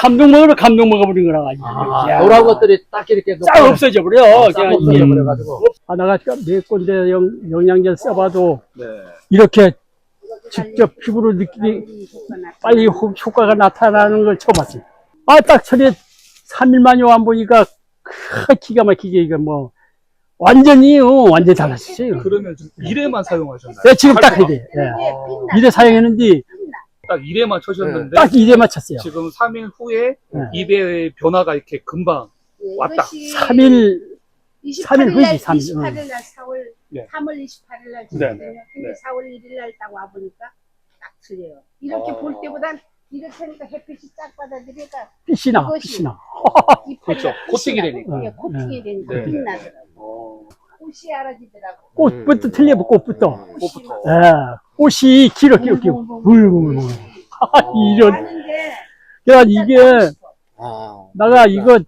감동 먹으러 감동 먹어버린 거라 가지고. 아, 야, 노란 것들이 딱 이렇게 싹 없어져 버려. 싹 그냥 없어져 이게 버려가지고. 하나가 몇 군데 영, 영양제 써봐도 네. 이렇게 직접 피부로 느끼기 빨리 효- 효과가 나타나는 걸 처음 봤어요. 아, 딱 처리에 3일 만에 안 보니까 크, 기가 막히게 이거 뭐 완전히 어, 완전히 달라졌어요. 그러면 좀 1회만 사용하셨나요? 네, 지금 딱? 이래. 예. 이래 사용했는데 딱 1회만 쳐셨는데 딱 이래 맞췄어요. 지금 3일 후에 네. 입의 변화가 이렇게 금방 왔다. 3일 3일 28일 후지, 날, 3일. 28일 날 4월, 네. 3월 28일 날 네. 네, 근데 네. 4월 1일 날 딱 와보니까 딱 틀려요. 이렇게 아. 볼 때보단 이렇게 하니까 햇빛이 딱 받아들이니까 빛이 나, 이것이- 빛이 나. 이파리가 그렇죠. 코팅이 되니까. 예, 코팅이 되니까 네, 네. 빛나더라고요. 어, 꽃이 알아지더라고. 꽃부터 틀려, 꽃부터. 꽃부터. 예, 꽃이 길어, 길어, 길어. 울울울. 이런. 하는데 야, 이게, 아, 내가 이거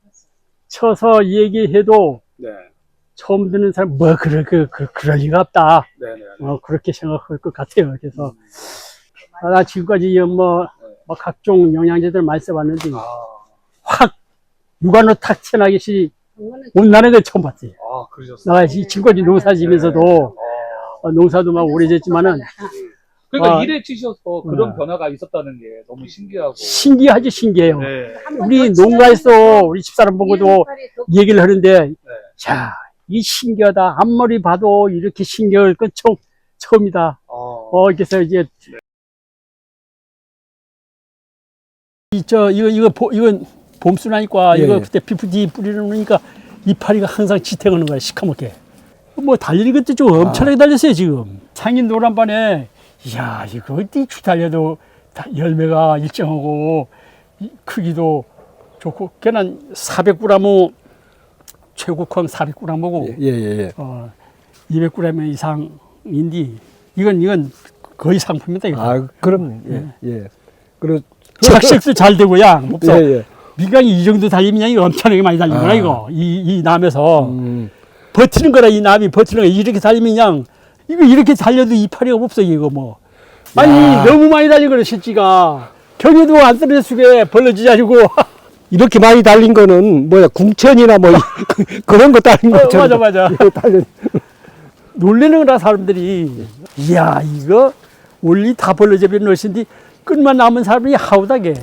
쳐서 얘기해도 네. 처음 듣는 사람, 뭐, 그럴, 그, 그, 그럴 리가 없다. 네, 네. 어, 그렇게 생각할 것 같아요. 그래서, 아, 나 지금까지 뭐, 뭐 각종 영양제들 많이 써봤는데, 아, 확, 육안으로 탁 튀어나기시 그거는 온나는 걸 처음 봤지. 아, 그러셨어요. 내가 이 지금까지 농사 지면서도, 어. 어, 농사도 막 오래 됐지만은, 그러니까 아. 일에 치셔서 그런 네. 변화가 있었다는 게 너무 신기하고. 신기하지, 신기해요. 네. 우리 더 농가에서 우리 집사람 보고도 더 얘기를 하는데, 네. 자, 이 신기하다. 앞머리 봐도 이렇게 신기할 건 처음, 처음이다. 어. 어, 그래서 이제, 이, 저, 이거, 이거, 보, 이건 봄순하니까 예, 이거 예. 그때 비프티 뿌리는 거니까 이파리가 항상 지탱하는 거야, 시커멓게. 뭐 달리는 것도 좀 엄청나게 달렸어요, 지금. 상인 노란반에, 이야, 이거 어디 쭉 달려도 다 열매가 일정하고, 이 크기도 좋고, 걔는 400g은 최고퀄 400g이고, 예, 예, 예. 어, 200g 이상인데, 이건, 이건 거의 상품이다, 이거. 아, 그럼, 예, 예. 그리고, 착색도 잘 되고, 양. 없어. 예, 예. 미강이 이 정도 달리면 이거 엄청나게 많이 달린 거라, 아. 이거. 이, 이 남에서. 음, 버티는 거라, 이 남이 버티는 거. 이렇게 달리면 그냥, 이거 이렇게 달려도 이파리가 없어, 이거 뭐. 아니, 야. 너무 많이 달린 거라, 실지가. 경에도 안 떨어질 수게 벌러지지 않고. 이렇게 많이 달린 거는, 뭐야, 궁천이나 뭐, 그런 거 달린 어, 것처럼. 맞아, 맞아. 달린. 놀래는 거라, 사람들이. 이야, 이거 원리 다 벌러져 버린 것인데, 끝만 남은 사람이 하우다게.